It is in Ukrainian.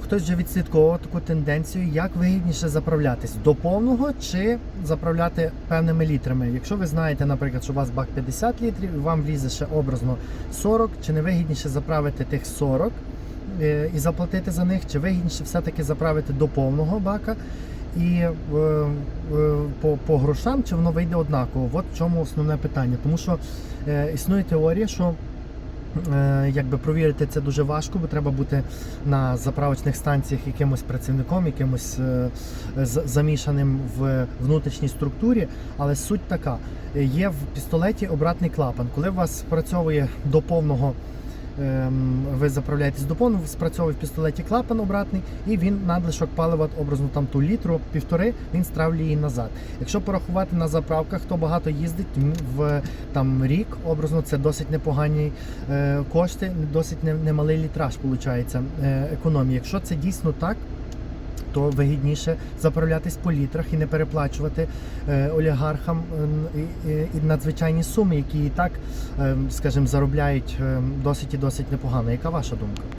хтось вже відслідковував таку тенденцію, як вигідніше заправлятись до повного чи заправляти певними літрами. Якщо ви знаєте, наприклад, що у вас бак 50 літрів, і вам влізе ще образно 40, чи не вигідніше заправити тих 40 е, і заплатити за них, чи вигідніше все-таки заправити до повного бака. І е, е, по, по грошам чи воно вийде однаково? От в чому основне питання. Тому що існує теорія, що Якби провірити це дуже важко, бо треба бути на заправочних станціях якимось працівником, якимось е, замішаним в внутрішній структурі. Але суть така: е, є в пістолеті обратний клапан. Коли у вас спрацьовує до повного, ви заправляєтесь до повну, спрацьовує в пістолеті клапан обратний, і він надлишок палива образно там ту літру, півтори, він стравлює її назад. Якщо порахувати на заправках, хто багато їздить в там рік, образно це досить непогані е, кошти, досить немалий літраж виходить е, економії. Якщо це дійсно так. То вигідніше заправлятись по літрах і не переплачувати е, олігархам і, надзвичайні суми, які і так, е, скажімо, заробляють е, досить і досить непогано. Яка ваша думка?